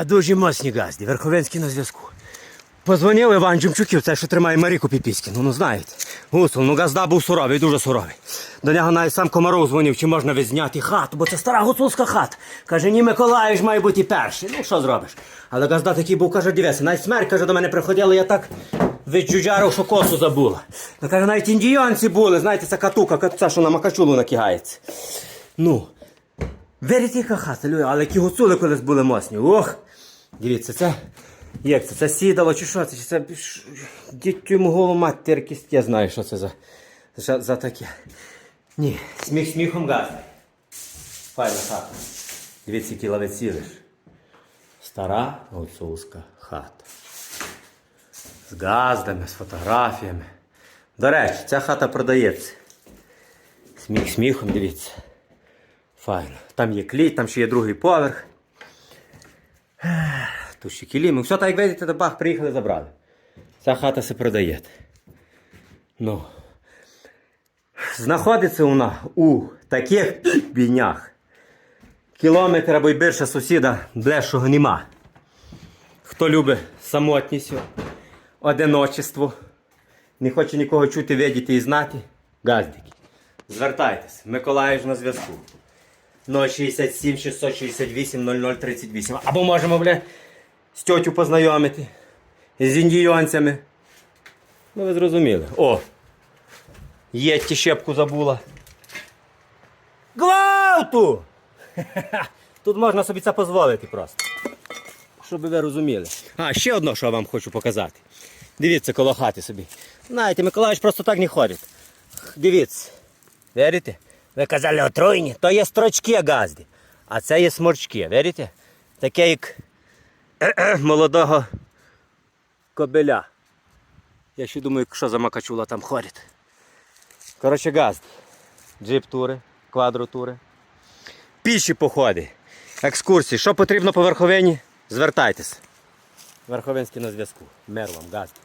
А дуже моцні газді, Верховенський на зв'язку. Позвонив Іван Джумчуків, це що тримає Маріку Піпіськіну, ну знаєте. Гусул, ну газда був суровий, дуже суровий. До нього навіть сам Комаров дзвонив, чи можна відзняти хату, бо це стара гуцулська хата. Каже, ні Миколаївич має бути перший. Ну що зробиш? Але газда такий був, каже, дивися, навіть смерть, каже, до мене приходила, я так віджуджарив, що косу забула. Ну каже, навіть індіянці були, знаєте, це катука, кат- що на макачулу накигається. Ну, Вірите, яка хата, Люя, але які гуцули колись були мосні. Ох! Дивіться, це. Як це? Це сідало чи що це? Чи це дітю голову мати Я знаю, що це за, за, за таке. Ні, сміх сміхом газний. Файна хата. Дивіться, які лавиці лиш. Стара гуцульська хата. З газдами, з фотографіями. До речі, ця хата продається. Сміх сміхом, дивіться. Файно. Там є клій, там ще є другий поверх. Тут ще кіліми. Все так як видите, до бах, приїхали, забрали. Ця хата се продає. Ну. Знаходиться вона у таких бійнях. Кілометр або й більше сусіда ближчого нема. Хто любить самотність, одиночество, не хоче нікого чути, видіти і знати, газдики. Звертайтесь, Миколаїв на зв'язку. 067 668 0038. Або можемо, бля, з тьотю познайомити. З індійонцями. Ну, ви зрозуміли. О! Єтті щепку забула. Гвалту! Тут можна собі це дозволити просто. Щоб ви розуміли. А, ще одно, що я вам хочу показати. Дивіться коло хати собі. Знаєте, Миколаївич просто так не ходить. Дивіться. Вірите? Ви казали отруйні, то є строчки газди, а це є сморчки, вірите? Таке як молодого кобеля. Я ще думаю, що за макачула там ходить. Коротше, газди. Джип-тури, квадротури. Піші походи, екскурсії. Що потрібно по верховині? Звертайтесь. Верховенський на зв'язку. Мер вам, газди.